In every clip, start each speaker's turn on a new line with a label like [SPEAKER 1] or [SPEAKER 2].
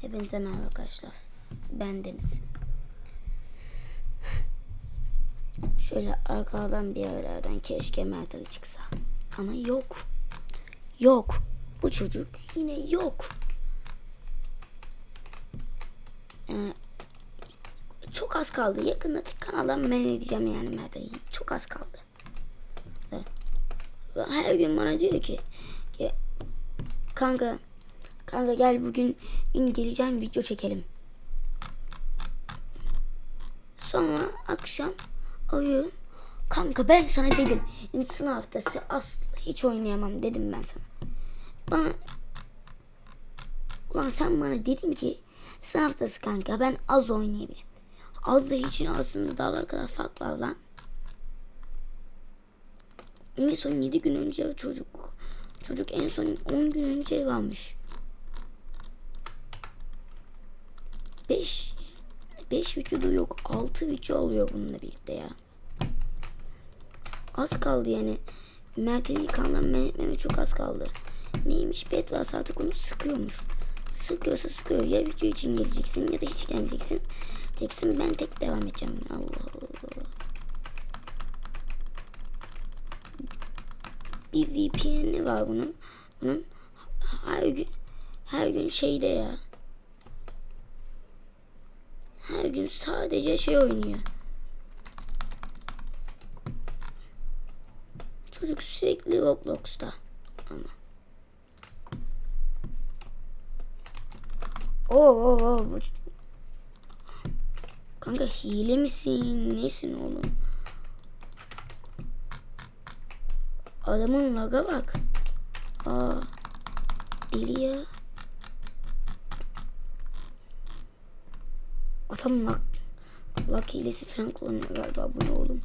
[SPEAKER 1] Hepinize merhaba arkadaşlar. Ben Deniz. Şöyle arkadan bir yerlerden keşke Mert Ali çıksa. Ama yok. Yok. Bu çocuk yine yok. Ee, çok az kaldı. Yakında kanaldan men edeceğim yani Mert Ali'yi. Çok az kaldı. Ee, ve her gün bana diyor ki, ki kanka kanka gel bugün geleceğim video çekelim. Sonra akşam arıyorum. Kanka ben sana dedim. Sınav haftası asla hiç oynayamam dedim ben sana. Bana Ulan sen bana dedin ki sınav haftası kanka ben az oynayabilirim. Az da hiçin arasında dağlar kadar fark var lan. En son 7 gün önce çocuk çocuk en son 10 gün önce ev almış. 5 5 vücudu yok. 6 vücudu oluyor bununla birlikte ya. Az kaldı yani. Mert'in yıkandan men etmeme çok az kaldı. Neymiş? Bet var artık onu sıkıyormuş. Sıkıyorsa sıkıyor. Ya video için geleceksin ya da hiç gelmeyeceksin. Diyeceksin ben tek devam edeceğim. Allah Allah. Bir VPN'i var bunun. Bunun her gün her gün şeyde ya. Her gün sadece şey oynuyor. Çocuk sürekli Roblox'ta ama. Oo, oo, oo. Kanka hile misin? Nesin oğlum? Adamın laga bak. Aa, deli ya. Adam lag, lag hilesi falan kullanıyor galiba bu ne oğlum?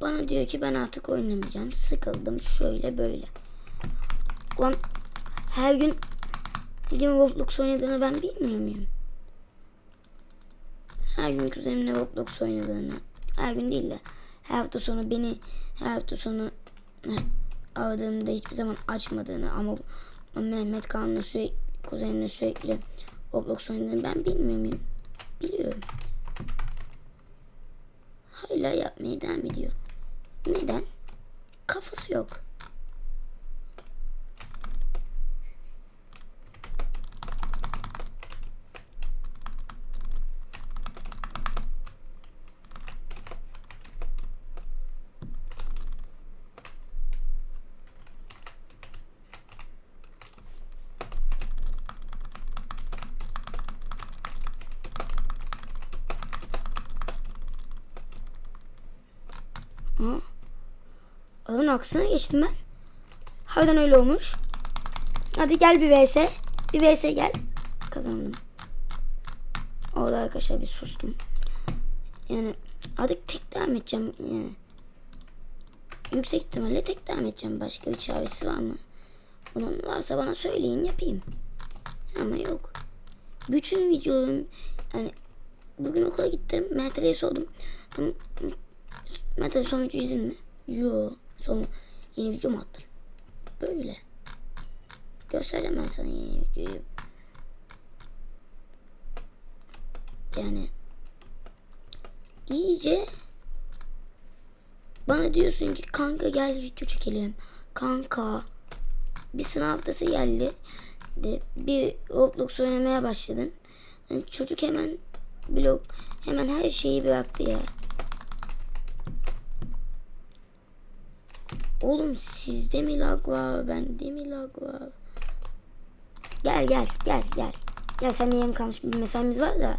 [SPEAKER 1] Bana diyor ki ben artık oynamayacağım. Sıkıldım şöyle böyle. Ulan her gün her gün Roblox oynadığını ben bilmiyor muyum? Her gün kuzenimle Roblox oynadığını. Her gün değil de her hafta sonu beni her hafta sonu aradığımda hiçbir zaman açmadığını ama Mehmet Kaan'la sürekli kuzenimle sürekli Roblox oynadığını ben bilmiyor muyum? Biliyorum. Hala yapmaya devam ediyor. Neden? Kafası yok. Adamın aksine geçtim ben. Harbiden öyle olmuş. Hadi gel bir vs. Bir vs gel. Kazandım. Orada arkadaşlar bir sustum. Yani artık tek devam edeceğim. Yani. Yüksek ihtimalle tek devam edeceğim. Başka bir çaresi var mı? Bunun varsa bana söyleyin yapayım. Ama yok. Bütün videolarım yani bugün okula gittim. Mert'e sordum. Mert'e son videoyu izledin mi? Yo. Son yeni video mu attın? Böyle. Göstereceğim ben sana yeni videoyu. Yani iyice bana diyorsun ki kanka gel video çekelim. Kanka bir sınav haftası geldi. De, bir Roblox oynamaya başladın. Yani çocuk hemen blok hemen her şeyi bıraktı ya. Oğlum sizde mi lag var? Bende mi lag var? Gel gel gel gel. Gel sen yarım kalmış bir mesaimiz var da.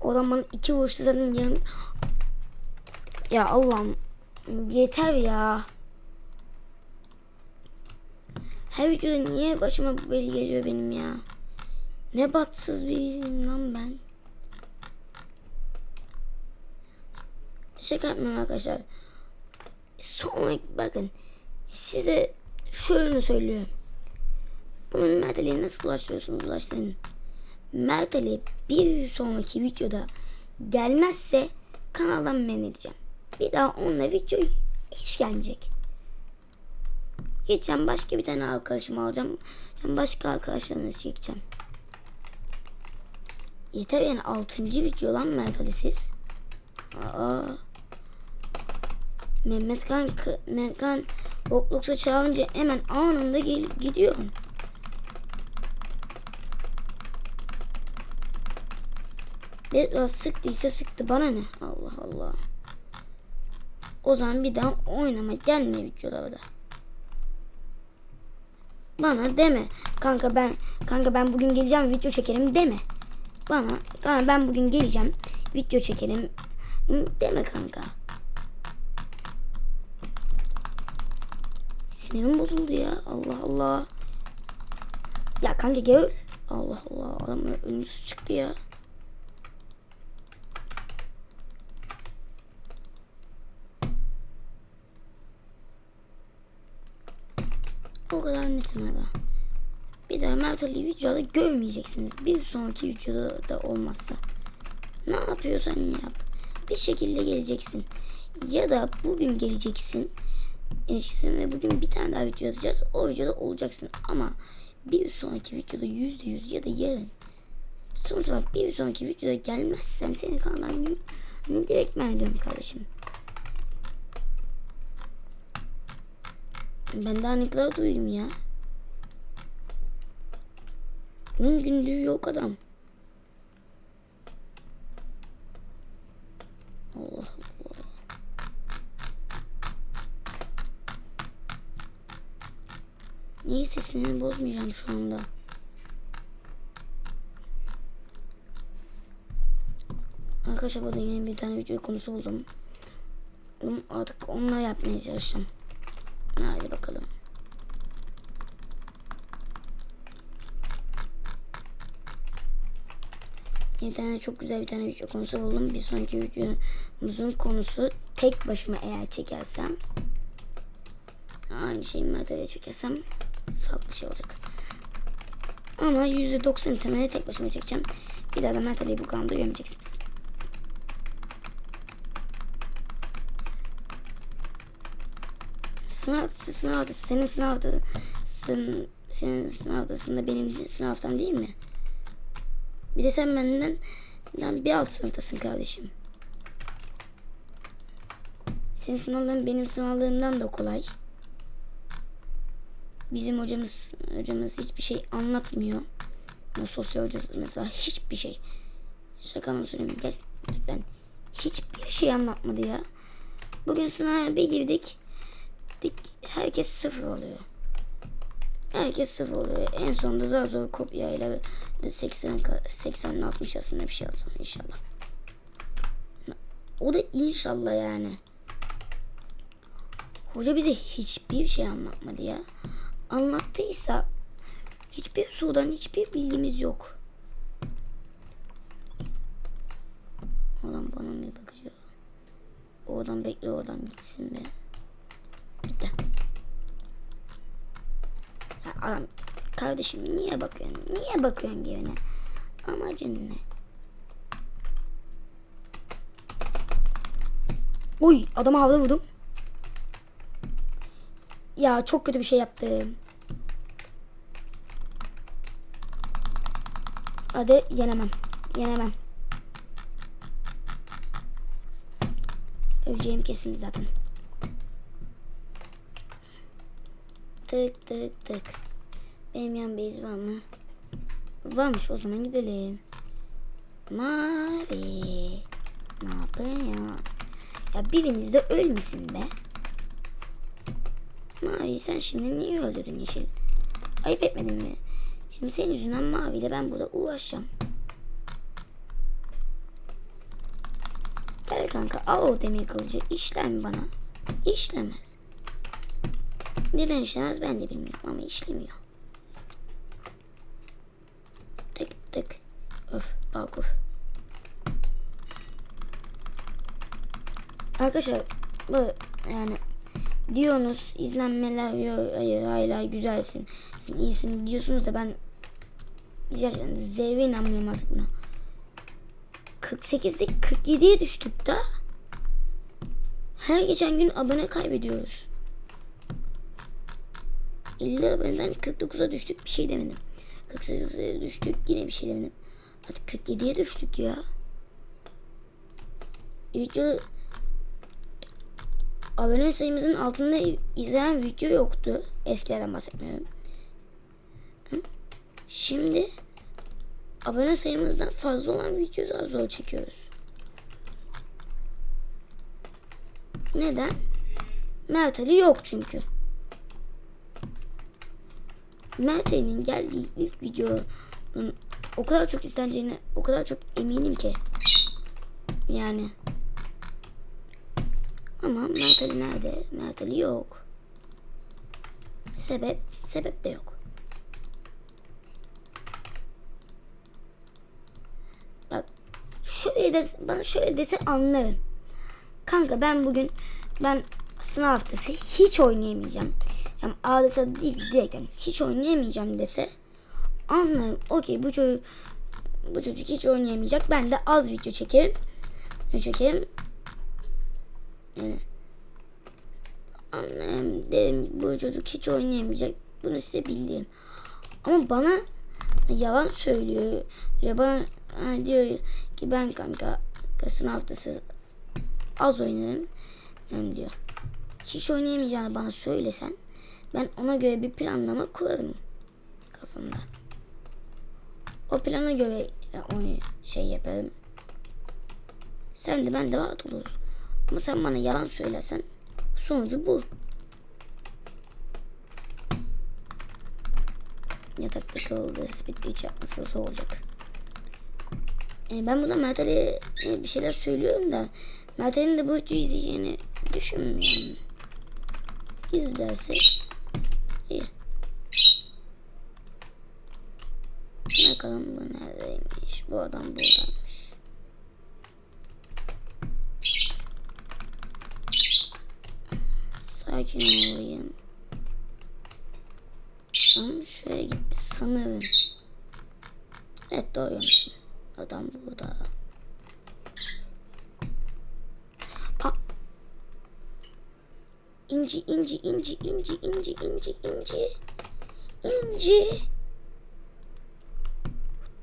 [SPEAKER 1] O zaman iki vuruşta zaten yarım... Ya Allah'ım. Yeter ya. Her videoda niye başıma bu beli geliyor benim ya? Ne batsız biriyim lan ben. Şaka yapmıyorum arkadaşlar. Sonra bakın size şöyle söylüyorum. Bunun Mert'e nasıl ulaşıyorsunuz ulaştırın. Mert'e bir sonraki videoda gelmezse kanaldan men edeceğim. Bir daha onunla video hiç gelmeyecek. geçeceğim. Başka bir tane arkadaşımı alacağım. Yani başka arkadaşlarımla çekeceğim. Yeter yani 6. video lan Mert Ali siz. Aa. Mehmet Kan, Mehmet Kan Roblox'a çağırınca hemen anında gel gidiyorum. Biraz sıktıysa sıktı bana ne? Allah Allah. O zaman bir daha oynama gelme videolarda. Bana deme. Kanka ben kanka ben bugün geleceğim video çekelim deme. Bana kanka ben bugün geleceğim video çekelim deme kanka. Sinirim bozuldu ya. Allah Allah. Ya kanka gel. Allah Allah. Adam ölümsüz çıktı ya. O kadar netim aga. Bir daha Mert Ali videoda görmeyeceksiniz. Bir sonraki videoda da olmazsa. Ne yapıyorsan yap. Bir şekilde geleceksin. Ya da bugün geleceksin. Eşsin ve bugün bir tane daha video yazacağız. O videoda olacaksın. Ama bir sonraki videoda yüzde yüz ya da yarın. Sonuç olarak bir sonraki videoda gelmezsen senin kanaldan direkt ben ediyorum kardeşim. Ben daha ne kadar duyayım ya. 10 gündür yok adam. Allah Allah. Neyse sesini bozmayacağım şu anda. Arkadaşlar burada yeni bir tane video konusu buldum. Artık onunla yapmaya çalışacağım. Hadi bakalım. Bir tane çok güzel bir tane video konusu buldum. Bir sonraki videomuzun konusu tek başıma eğer çekersem aynı şeyi Mert'e çekersem farklı şey olacak. Ama %90 temeli tek başıma çekeceğim. Bir daha da Mert'e bu kanalda görmeyeceksiniz. sınav sınav senin sınav sen, senin sınav haftasında benim sınav haftam değil mi? Bir de sen benden ben bir alt sınıftasın kardeşim. Senin sınavların benim sınavlarımdan da kolay. Bizim hocamız hocamız hiçbir şey anlatmıyor. O sosyal hocası mesela hiçbir şey. Şaka mı söyleyeyim gerçekten hiçbir şey anlatmadı ya. Bugün sınava bir girdik dik herkes sıfır oluyor. Herkes sıfır oluyor. En sonunda zar zor kopyayla 80 80 60 arasında bir şey alacağım inşallah. O da inşallah yani. Hoca bize hiçbir şey anlatmadı ya. Anlattıysa hiçbir sudan hiçbir bilgimiz yok. Adam bana mı bakacak? O adam bekle o adam gitsin be. Bitti. Ya adam kardeşim niye bakıyorsun? Niye bakıyorsun gene? Amacın ne? Uy adama havada vurdum. Ya çok kötü bir şey yaptım. Hadi yenemem. Yenemem. Öleceğim kesin zaten. Tık tık tık. Benim yan base var mı? Varmış o zaman gidelim. Mavi. Ne yapıyorsun? Ya biriniz de ölmesin be. Mavi sen şimdi niye öldürdün yeşil? Ayıp etmedin mi? Şimdi senin yüzünden maviyle ben burada uğraşacağım. Gel kanka al o demir kılıcı. İşler mi bana? İşlemez. Neden işlemez ben de bilmiyorum ama işlemiyor. Tık tık. Öf balkuf. Arkadaşlar bu yani diyorsunuz izlenmeler hayır hala güzelsin sen iyisin diyorsunuz da ben gerçekten zevre inanmıyorum artık buna 48'de 47'ye düştük da her geçen gün abone kaybediyoruz 50 aboneden 49'a düştük bir şey demedim. 48'e düştük yine bir şey demedim. Hadi 47'ye düştük ya. Video abone sayımızın altında izlenen video yoktu. Eskilerden bahsetmiyorum. Şimdi abone sayımızdan fazla olan videoyu daha zor çekiyoruz. Neden? Mert Ali yok çünkü. Mert Ali'nin geldiği ilk videonun o kadar çok izleneceğine o kadar çok eminim ki. Yani. Ama Mert Ali nerede? Mert Ali yok. Sebep? Sebep de yok. Bak şöyle de bana şöyle dese anlarım. Kanka ben bugün ben sınav haftası hiç oynayamayacağım. Yani adeta değil direkt yani hiç oynayamayacağım dese anlarım. Okey bu çocuk bu çocuk hiç oynayamayacak. Ben de az video çekerim. Ne çekerim? Yani anlarım derim bu çocuk hiç oynayamayacak. Bunu size bildiğim. Ama bana yalan söylüyor. Ya bana ha, diyor ki ben kanka sınav haftası az oynarım yani diyor. Hiç oynayamayacağını bana söylesen ben ona göre bir planlama kurarım kafamda. O plana göre o şey yaparım. Sen de ben de rahat oluruz. Ama sen bana yalan söylersen sonucu bu. Yatakta kaldı. Speed beach yapması nasıl olacak? Yani ben buna Mert Ali'ye bir şeyler söylüyorum da Mert Ali'nin de bu videoyu izleyeceğini düşünmüyorum. İzlerse iyi. Bakalım bu neredeymiş? Bu adam buradaymış. Sakin olayım. Tam şuraya gitti sanırım. Evet doğruymuş. Adam burada. Aa. İnci, inci, inci, inci, inci, inci, inci. İnci.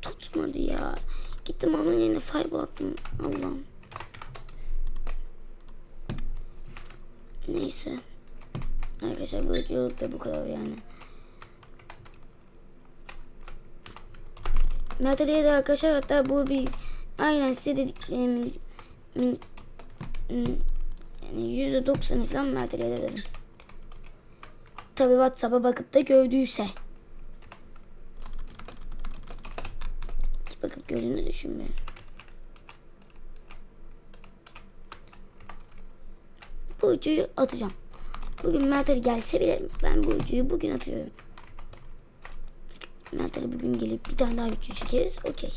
[SPEAKER 1] Tutmadı ya. Gittim onun yerine fireball attım. Allah'ım. Neyse. Arkadaşlar bu videoluk da bu kadar yani. Ali'ye de arkadaşlar hatta bu bir aynen size dediklerimin min, min, yani yüzde doksanı falan Mert Ali'ye de dedim. Tabi Whatsapp'a bakıp da gördüyse. Bakıp gördüğünü düşünmüyorum. Bu ucuyu atacağım. Bugün Mert Ali gelse bile ben bu ucuyu bugün atıyorum. Mert Ali bugün gelip bir tane daha video çekeriz. Okey.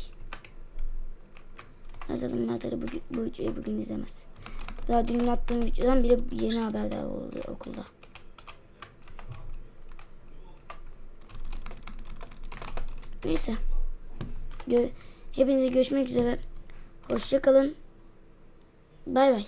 [SPEAKER 1] Zaten Mert Ali bugün, bu videoyu bugün izlemez. Daha dün attığım videodan bile yeni haberdar oldu okulda. Neyse. Gö Hepinize görüşmek üzere. Hoşça kalın. Bay bay.